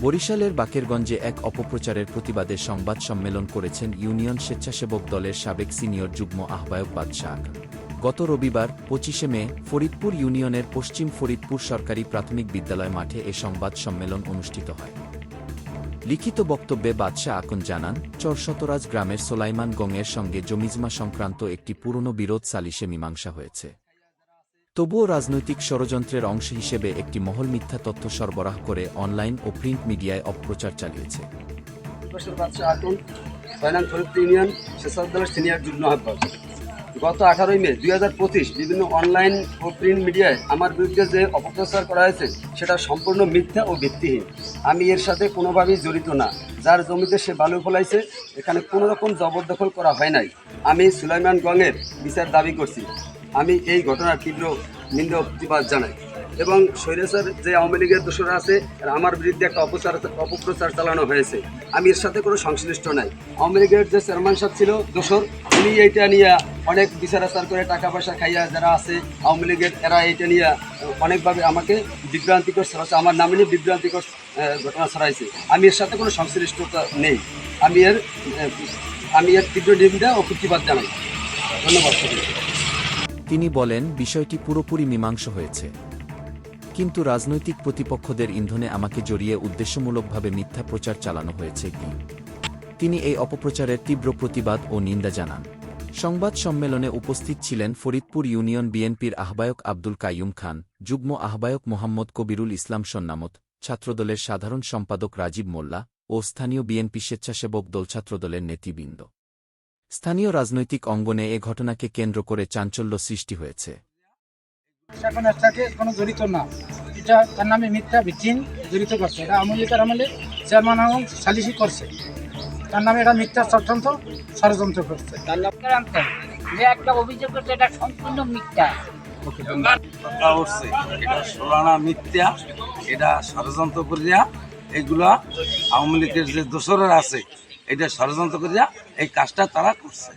বরিশালের বাকেরগঞ্জে এক অপপ্রচারের প্রতিবাদে সংবাদ সম্মেলন করেছেন ইউনিয়ন স্বেচ্ছাসেবক দলের সাবেক সিনিয়র যুগ্ম আহ্বায়ক বাদশাহ। গত রবিবার, পঁচিশে মে, ফরিদপুর ইউনিয়নের পশ্চিম ফরিদপুর সরকারি প্রাথমিক বিদ্যালয় মাঠে এ সংবাদ সম্মেলন অনুষ্ঠিত হয়। লিখিত বক্তব্যে বাদশাহ আকন জানান চরশতরাজ গ্রামের সোলাইমান গংয়ের সঙ্গে জমিজমা সংক্রান্ত একটি পুরনো বিরোধ সালিশে মীমাংসা হয়েছে। তবুও রাজনৈতিক ষড়যন্ত্রের অংশ হিসেবে একটি মহল মিথ্যা তথ্য সরবরাহ করে অনলাইন ও প্রিন্ট মিডিয়ায় অপপ্রচার চালিয়েছে। ইউনিয়ন গত আঠারোই মে দুই হাজার পঁচিশ বিভিন্ন অনলাইন ও প্রিন্ট মিডিয়ায় আমার বিরুদ্ধে যে অপপ্রচার করা হয়েছে, সেটা সম্পূর্ণ মিথ্যা ও ভিত্তিহীন। আমি এর সাথে কোনোভাবেই জড়িত না। যার জমিতে সে বালু ফলাইছে, এখানে কোনো রকম জবরদখল করা হয় নাই। আমি সুলাইমান গঙের বিচার দাবি করছি। আমি এই ঘটনার তীব্র নিন্দা প্রতিবাদ জানাই। এবং স্বৈরাচার যে আওয়ামী লীগের দোষরা আছে আমার বিরুদ্ধে একটা অপচার, অপপ্রচার চালানো হয়েছে। আমি এর সাথে কোনো সংশ্লিষ্ট নাই। আওয়ামী লীগের যে চেয়ারম্যান সাহেব ছিল, দোষর, উনি এইটা নিয়ে অনেক বিচার আচার করে টাকা পয়সা খাইয়া যারা আছে, আওয়ামী লীগের, এরা এইটা নিয়ে অনেকভাবে আমাকে বিভ্রান্তিকর ছড়াচ্ছে আমার নামে নিয়ে বিভ্রান্তিকর ঘটনা ছড়াইছে। আমি এর সাথে কোনো সংশ্লিষ্টতা নেই। আমি এর আমি এর তীব্র নিন্দা ও প্রতিবাদ জানাই। ধন্যবাদ। তিনি বলেন, বিষয়টি পুরোপুরি মীমাংসা হয়েছে। কিন্তু রাজনৈতিক প্রতিপক্ষদের ইন্ধনে আমাকে জড়িয়ে উদ্দেশ্যমূলকভাবে মিথ্যা প্রচার চালানো হয়েছে কি? তিনি এই অপপ্রচারের তীব্র প্রতিবাদ ও নিন্দা জানান। সংবাদ সম্মেলনে উপস্থিত ছিলেন ফরিদপুর ইউনিয়ন বিএনপির আহ্বায়ক আব্দুল কাইয়ুম খান, যুগ্ম আহ্বায়ক মোহাম্মদ কবিরুল ইসলাম সন্নামত, ছাত্রদলের সাধারণ সম্পাদক রাজীব মোল্লা ও স্থানীয় বিএনপি স্বেচ্ছাসেবক দল ছাত্রদলের নেতৃবৃন্দ। স্থানীয় রাজনৈতিক অঙ্গনে এ ঘটনাকে কেন্দ্র করে চাঞ্চল্য সৃষ্টি হয়েছে। কোনো জড়িত না। এটা তার নামে মিথ্যা ভিত্তিহীন জড়িত করছে। এটা আমলিকার আমলে চেয়ারম্যান এবং সালিসি করছে। তার নামে এটা মিথ্যা চক্রান্ত ষড়যন্ত্র করছে। চক্রান্ত যে একটা অভিযোগ করছে এটা সম্পূর্ণ মিথ্যা। কথা উঠছে এটা সোলানা মিথ্যা এটা ষড়যন্ত্র করিয়া এগুলা আওয়ামী লীগের যে দোসরের আছে এটা ষড়যন্ত্র করিয়া এই কাজটা তারা করছে।